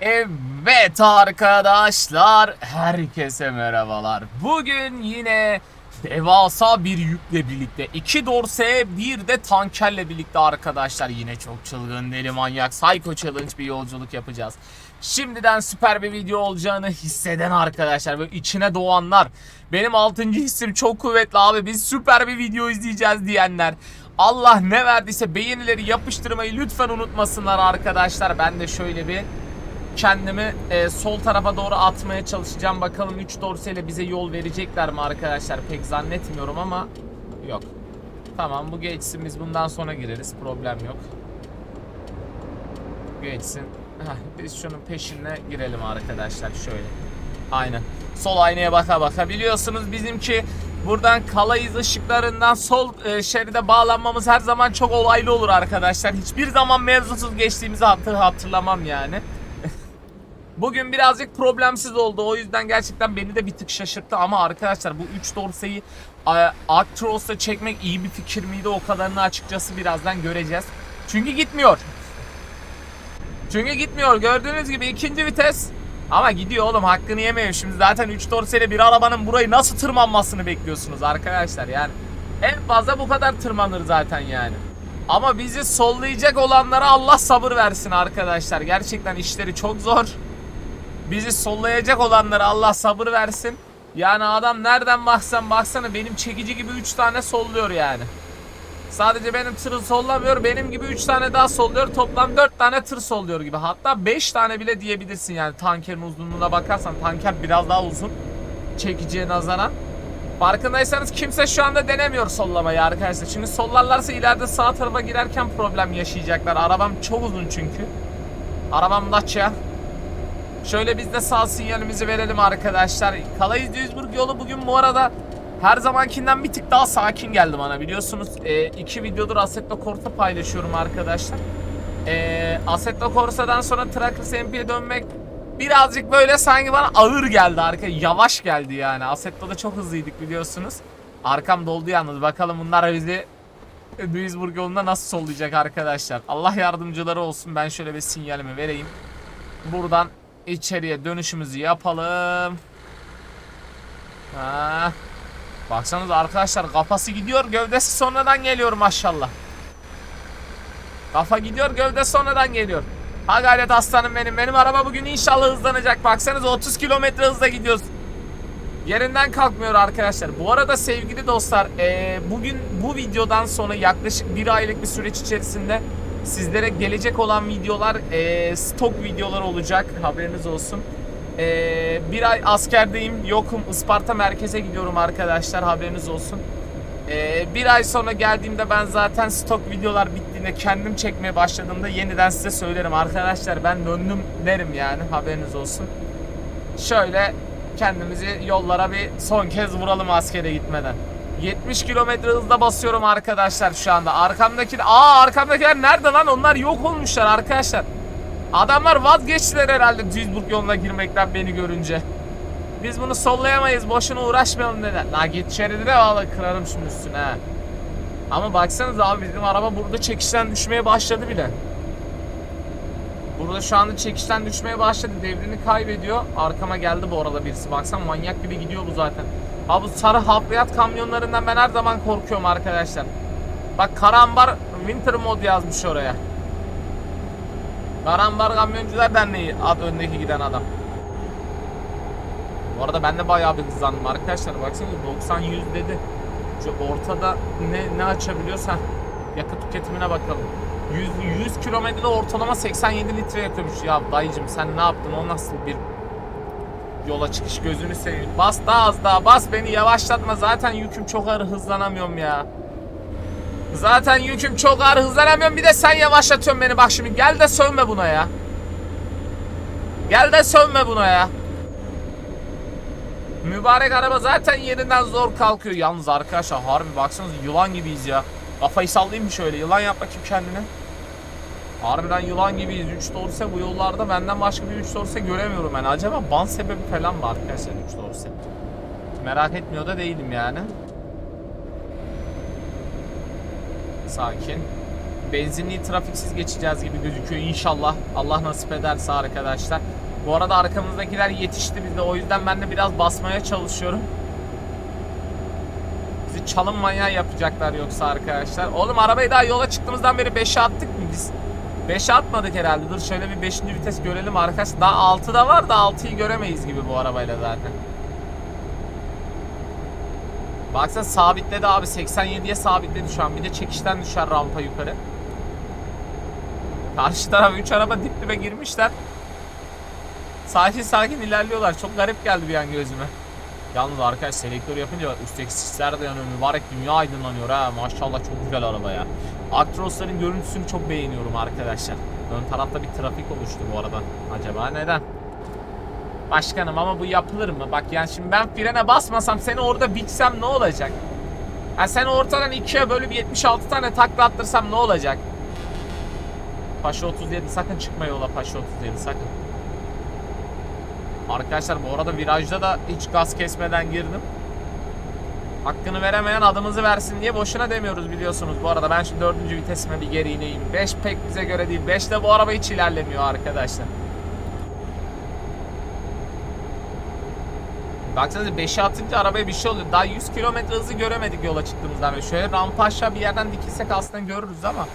Evet arkadaşlar, herkese merhabalar. Bugün yine devasa bir yükle birlikte, iki dorse bir de tankerle birlikte arkadaşlar yine çok çılgın, deli manyak, psycho challenge bir yolculuk yapacağız. Şimdiden süper bir video olacağını hisseden arkadaşlar ve içine doğanlar, benim 6. hissim çok kuvvetli abi biz süper bir video izleyeceğiz diyenler. Allah ne verdiyse beğenileri yapıştırmayı lütfen unutmasınlar arkadaşlar. Ben de şöyle bir kendimi e, sol tarafa doğru atmaya çalışacağım. Bakalım 3 dorseyle bize yol verecekler mi arkadaşlar? Pek zannetmiyorum ama yok. Tamam bu geçsin biz bundan sonra gireriz. Problem yok. Geçsin. Biz şunun peşine girelim arkadaşlar şöyle. Aynen. Sol aynaya baka baka. Biliyorsunuz bizimki buradan kalayız ışıklarından sol e, şeride bağlanmamız her zaman çok olaylı olur arkadaşlar. Hiçbir zaman mevzusuz geçtiğimizi hatır, hatırlamam yani. Bugün birazcık problemsiz oldu. O yüzden gerçekten beni de bir tık şaşırttı. Ama arkadaşlar bu 3 dorseyi Actros'ta çekmek iyi bir fikir miydi? O kadarını açıkçası birazdan göreceğiz. Çünkü gitmiyor. Çünkü gitmiyor. Gördüğünüz gibi ikinci vites. Ama gidiyor oğlum hakkını yemeyin. Şimdi zaten 3 dorseyle bir arabanın burayı nasıl tırmanmasını bekliyorsunuz arkadaşlar yani. En fazla bu kadar tırmanır zaten yani. Ama bizi sollayacak olanlara Allah sabır versin arkadaşlar. Gerçekten işleri çok zor. Bizi sollayacak olanlara Allah sabır versin. Yani adam nereden baksan baksana benim çekici gibi 3 tane solluyor yani. Sadece benim tırı sollamıyor. Benim gibi 3 tane daha solluyor. Toplam 4 tane tır solluyor gibi. Hatta 5 tane bile diyebilirsin yani tankerin uzunluğuna bakarsan. Tanker biraz daha uzun. Çekiciye nazaran. Farkındaysanız kimse şu anda denemiyor sollamayı arkadaşlar. Çünkü sollarlarsa ileride sağ tarafa girerken problem yaşayacaklar. Arabam çok uzun çünkü. Arabam Dacia. Şöyle biz de sağ sinyalimizi verelim arkadaşlar. Kalayız Duisburg yolu bugün bu arada her zamankinden bir tık daha sakin geldi bana biliyorsunuz. E, iki videodur Assetto Corsa paylaşıyorum arkadaşlar. E, Assetto Corsa'dan sonra Trackers MP'ye dönmek birazcık böyle sanki bana ağır geldi arka yavaş geldi yani. Assetto'da çok hızlıydık biliyorsunuz. Arkam doldu yalnız bakalım bunlar bizi Duisburg yolunda nasıl sollayacak arkadaşlar. Allah yardımcıları olsun ben şöyle bir sinyalimi vereyim. Buradan içeriye dönüşümüzü yapalım. Ha. Baksanız arkadaşlar kafası gidiyor gövdesi sonradan geliyor maşallah. Kafa gidiyor gövde sonradan geliyor. Ha gayret aslanım benim. Benim araba bugün inşallah hızlanacak. Baksanız 30 kilometre hızla gidiyoruz. Yerinden kalkmıyor arkadaşlar. Bu arada sevgili dostlar eee, bugün bu videodan sonra yaklaşık bir aylık bir süreç içerisinde sizlere gelecek olan videolar eee, stok videolar olacak. Haberiniz olsun. Eee, bir ay askerdeyim. Yokum. Isparta merkeze gidiyorum arkadaşlar. Haberiniz olsun. Eee, bir ay sonra geldiğimde ben zaten stok videolar bittiğinde kendim çekmeye başladığımda yeniden size söylerim. Arkadaşlar ben döndüm derim yani. Haberiniz olsun. Şöyle kendimizi yollara bir son kez vuralım askere gitmeden. 70 kilometre hızla basıyorum arkadaşlar şu anda. Arkamdaki aa arkamdakiler nerede lan? Onlar yok olmuşlar arkadaşlar. Adamlar vazgeçtiler herhalde Duisburg yoluna girmekten beni görünce. Biz bunu sollayamayız. Boşuna uğraşmayalım dediler. La git şeridine valla kırarım şunun üstüne. Ama baksanıza abi bizim araba burada çekişten düşmeye başladı bile. Burada şu anda çekişten düşmeye başladı. Devrini kaybediyor. Arkama geldi bu arada birisi. Baksana manyak gibi gidiyor bu zaten. Abi bu sarı hafriyat kamyonlarından ben her zaman korkuyorum arkadaşlar. Bak Karambar Winter Mod yazmış oraya. Karambar Kamyoncular Derneği ad öndeki giden adam. Bu arada ben de bayağı bir hızlandım arkadaşlar. Baksanıza 90-100 dedi. Şu ortada ne, ne açabiliyorsa yakıt tüketimine bakalım. 100, 100 kilometrede ortalama 87 litre yakıyormuş. Ya dayıcım sen ne yaptın? O nasıl bir yola çıkış gözünü seveyim. Bas daha az daha bas beni yavaşlatma. Zaten yüküm çok ağır hızlanamıyorum ya. Zaten yüküm çok ağır hızlanamıyorum. Bir de sen yavaşlatıyorsun beni. Bak şimdi gel de sövme buna ya. Gel de sövme buna ya. Mübarek araba zaten yerinden zor kalkıyor. Yalnız arkadaşlar harbi baksanıza yılan gibiyiz ya. Kafayı sallayayım mı şöyle? Yılan yap bakayım kendine. Harbiden yılan gibiyiz. 3 dorse bu yollarda benden başka bir 3 dorse göremiyorum ben. Acaba ban sebebi falan mı arkadaşlar 3 dorse? Merak etmiyor da değilim yani. Sakin. benzinliği trafiksiz geçeceğiz gibi gözüküyor inşallah. Allah nasip ederse arkadaşlar. Bu arada arkamızdakiler yetişti bize o yüzden ben de biraz basmaya çalışıyorum. Bizi çalım manyağı yapacaklar yoksa arkadaşlar. Oğlum arabayı daha yola çıktığımızdan beri 5'e attık mı biz? 5'e atmadık herhalde. Dur şöyle bir 5. vites görelim arkadaşlar. Daha 6'da var da 6'yı göremeyiz gibi bu arabayla zaten. Baksana sabitledi abi 87'ye sabitledi şu an. Bir de çekişten düşer rampa yukarı. Karşı tarafa 3 araba dip dibe girmişler. Sakin sakin ilerliyorlar. Çok garip geldi bir an gözüme. Yalnız arkadaş selektör yapınca üstteki sisler de yanıyor. Mübarek dünya aydınlanıyor ha. Maşallah çok güzel araba ya. Actros'ların görüntüsünü çok beğeniyorum arkadaşlar. Ön tarafta bir trafik oluştu bu arada. Acaba neden? Başkanım ama bu yapılır mı? Bak yani şimdi ben frene basmasam seni orada biçsem ne olacak? Ha sen ortadan ikiye bölüp 76 tane takla attırsam ne olacak? Paşa 37 sakın çıkma yola Paşa 37 sakın. Arkadaşlar bu arada virajda da hiç gaz kesmeden girdim. Hakkını veremeyen adımızı versin diye boşuna demiyoruz biliyorsunuz. Bu arada ben şu dördüncü vitesime bir geri ineyim. 5 pek bize göre değil. 5 de bu araba hiç ilerlemiyor arkadaşlar. Baksanıza 5'e atınca arabaya bir şey oluyor. Daha 100 km hızı göremedik yola çıktığımızdan beri. Şöyle rampa aşağı bir yerden dikilsek aslında görürüz ama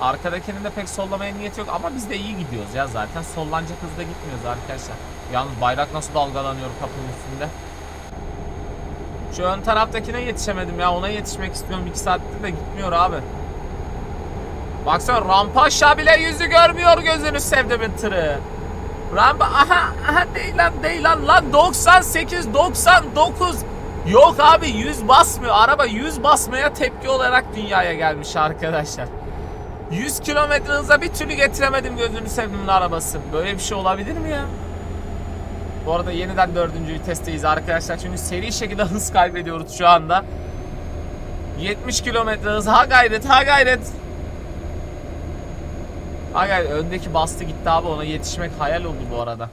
Arkadakinin de pek sollamaya niyeti yok ama biz de iyi gidiyoruz ya zaten. Sollanacak hızda gitmiyoruz arkadaşlar. Yalnız bayrak nasıl dalgalanıyor kapının üstünde. Şu ön taraftakine yetişemedim ya. Ona yetişmek istiyorum. 2 saattir de gitmiyor abi. Baksana rampa aşağı bile yüzü görmüyor gözünü sevdimin tırı. Rampa aha aha değil lan değil lan lan 98 99 Yok abi 100 basmıyor. Araba 100 basmaya tepki olarak dünyaya gelmiş arkadaşlar. 100 kilometre hıza bir türlü getiremedim gözünü sevdiğimin arabası. Böyle bir şey olabilir mi ya? Bu arada yeniden dördüncü vitesteyiz arkadaşlar. Çünkü seri şekilde hız kaybediyoruz şu anda. 70 kilometre hız. Ha gayret ha gayret. Ha gayret. Öndeki bastı gitti abi. Ona yetişmek hayal oldu bu arada.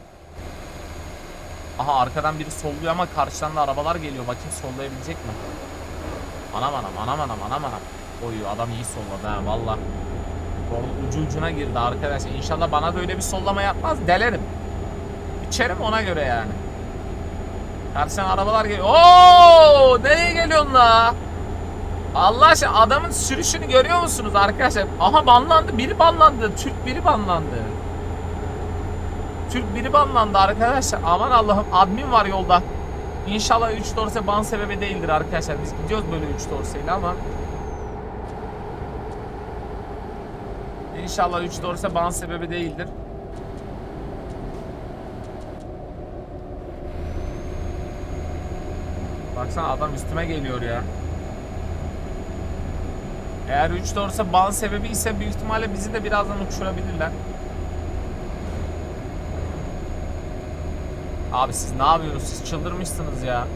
Aha arkadan biri solluyor ama karşıdan da arabalar geliyor. Bakayım sollayabilecek mi? Anam anam anam anam anam anam. Oy adam iyi solladı ha valla. Ucu ucuna girdi arkadaşlar. İnşallah bana da öyle bir sollama yapmaz. Delerim. İçerim ona göre yani. Karşıdan arabalar geliyor. Oo, nereye geliyorsun la? Allah aşkına adamın sürüşünü görüyor musunuz arkadaşlar? Aha banlandı. Biri banlandı. Türk biri banlandı. Türk biri banlandı arkadaşlar. Aman Allah'ım admin var yolda. İnşallah 3 dorse ban sebebi değildir arkadaşlar. Biz gidiyoruz böyle 3 dorseyle ama İnşallah 3 dorse ban sebebi değildir. Baksana adam üstüme geliyor ya. Eğer 3 dorse ban sebebi ise büyük ihtimalle bizi de birazdan uçurabilirler. Abi siz ne yapıyorsunuz? Siz çıldırmışsınız ya.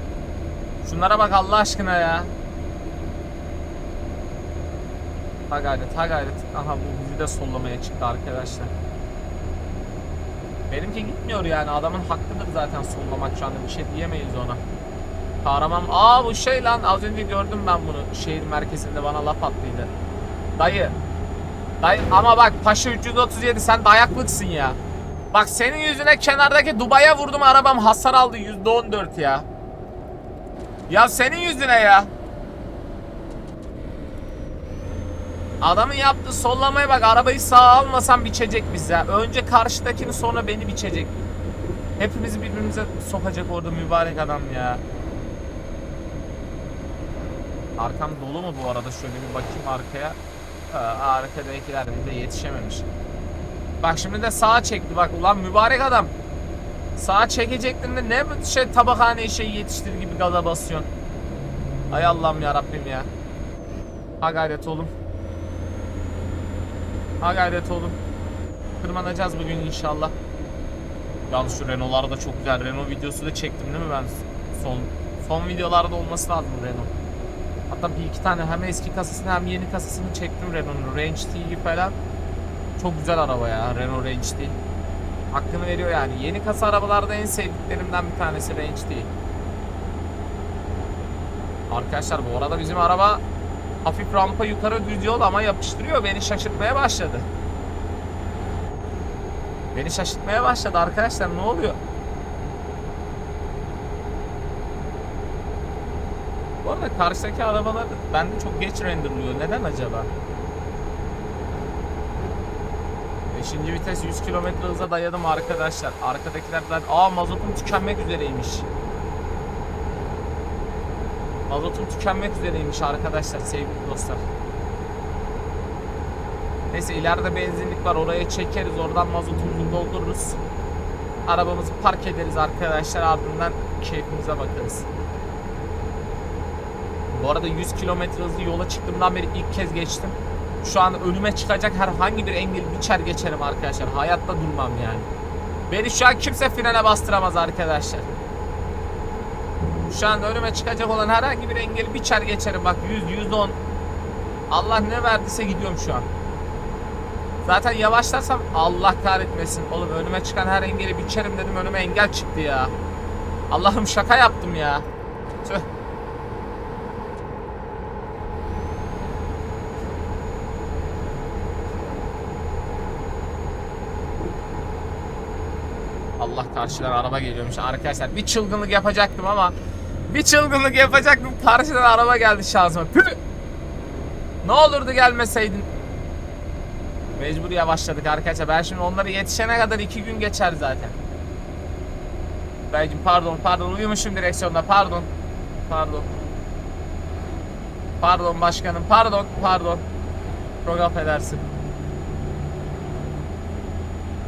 Şunlara bak Allah aşkına ya. Ha gayret ha gayret. Aha bu bizi de sollamaya çıktı arkadaşlar. Benimki gitmiyor yani adamın hakkıdır zaten sollamak şu anda bir şey diyemeyiz ona. Kahraman aa bu şey lan az önce gördüm ben bunu şehir merkezinde bana laf attıydı. Dayı. Dayı ama bak Paşa 337 sen dayaklıksın ya. Bak senin yüzüne kenardaki Dubai'ye vurdum arabam hasar aldı %14 ya. Ya senin yüzüne ya. Adamın yaptığı sollamaya bak arabayı sağa almasam biçecek bize. Önce karşıdakini sonra beni biçecek. Hepimizi birbirimize sokacak orada mübarek adam ya. Arkam dolu mu bu arada? Şöyle bir bakayım arkaya. Ee, arkadakiler de yetişememiş. Bak şimdi de sağa çekti bak ulan mübarek adam. Sağa çekecektin de ne şey tabakhane şey yetiştir gibi gaza basıyorsun. Ay Allah'ım ya Rabbim ya. Ha gayret oğlum. Ha gayret oğlum. Tırmanacağız bugün inşallah. Yalnız şu Renault'lar da çok güzel. Renault videosu da çektim değil mi ben? Son son videolarda olması lazım Renault. Hatta bir iki tane hem eski kasasını hem yeni kasasını çektim Renault'un. Range T'yi falan. Çok güzel araba ya Renault Range T. Hakkını veriyor yani. Yeni kasa arabalarda en sevdiklerimden bir tanesi Range T. Arkadaşlar bu arada bizim araba Hafif rampa yukarı düz yol ama yapıştırıyor. Beni şaşırtmaya başladı. Beni şaşırtmaya başladı arkadaşlar. Ne oluyor? Arada karşıdaki arabalar bende çok geç renderlıyor. Neden acaba? 5. vites 100 km hıza dayadım arkadaşlar. Arkadakilerden aa mazotum tükenmek üzereymiş. Mazotum tükenmek üzereymiş arkadaşlar sevgili dostlar. Neyse ileride benzinlik var oraya çekeriz oradan mazotumuzu doldururuz. Arabamızı park ederiz arkadaşlar ardından keyfimize bakarız. Bu arada 100 km hızlı yola çıktığımdan beri ilk kez geçtim. Şu an önüme çıkacak herhangi bir engel biçer geçerim arkadaşlar. Hayatta durmam yani. Beni şu an kimse frene bastıramaz arkadaşlar. Şu an önüme çıkacak olan herhangi bir engeli biçer geçerim. Bak 100, 110. Allah ne verdiyse gidiyorum şu an. Zaten yavaşlarsam Allah kahretmesin. Oğlum önüme çıkan her engeli biçerim dedim önüme engel çıktı ya. Allah'ım şaka yaptım ya. Tüh. Allah karşıdan araba geliyormuş arkadaşlar. Bir çılgınlık yapacaktım ama bir çılgınlık yapacaktım. Karşıdan araba geldi şansıma. Püh! Ne olurdu gelmeseydin. Mecbur yavaşladık arkadaşlar. Ben şimdi onlara yetişene kadar iki gün geçer zaten. Belki pardon pardon uyumuşum direksiyonda pardon. Pardon. Pardon başkanım pardon pardon. Çok affedersin.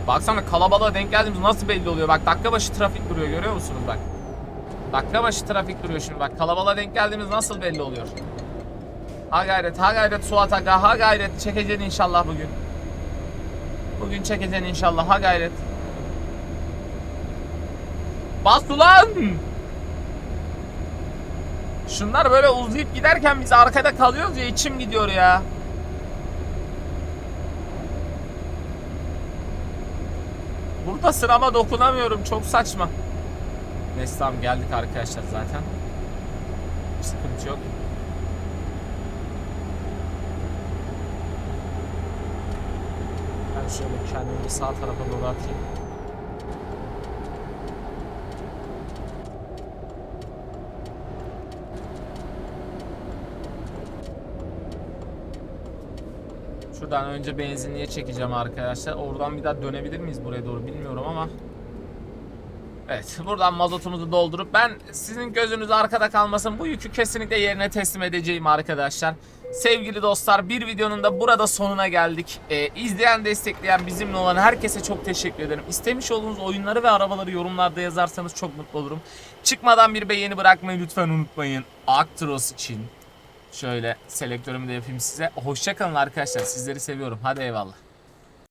Baksana kalabalığa denk geldiğimiz nasıl belli oluyor. Bak dakika başı trafik duruyor görüyor musunuz bak. Dakika başı trafik duruyor şimdi bak. Kalabalığa denk geldiğimiz nasıl belli oluyor. Ha gayret ha gayret Suat Aga ha gayret çekeceksin inşallah bugün. Bugün çekeceksin inşallah ha gayret. Bas ulan! Şunlar böyle uzayıp giderken biz arkada kalıyoruz ya içim gidiyor ya. Burada sırama dokunamıyorum çok saçma. Neyse tamam geldik arkadaşlar zaten. Sıkıntı yok. Ben şöyle kendimi sağ tarafa doğru atayım. Şuradan önce benzinliğe çekeceğim arkadaşlar. Oradan bir daha dönebilir miyiz buraya doğru bilmiyorum ama. Evet buradan mazotumuzu doldurup ben sizin gözünüz arkada kalmasın bu yükü kesinlikle yerine teslim edeceğim arkadaşlar. Sevgili dostlar bir videonun da burada sonuna geldik. Ee, izleyen destekleyen bizimle olan herkese çok teşekkür ederim. İstemiş olduğunuz oyunları ve arabaları yorumlarda yazarsanız çok mutlu olurum. Çıkmadan bir beğeni bırakmayı lütfen unutmayın. Actros için. Şöyle selektörümü de yapayım size. Hoşçakalın arkadaşlar sizleri seviyorum. Hadi eyvallah.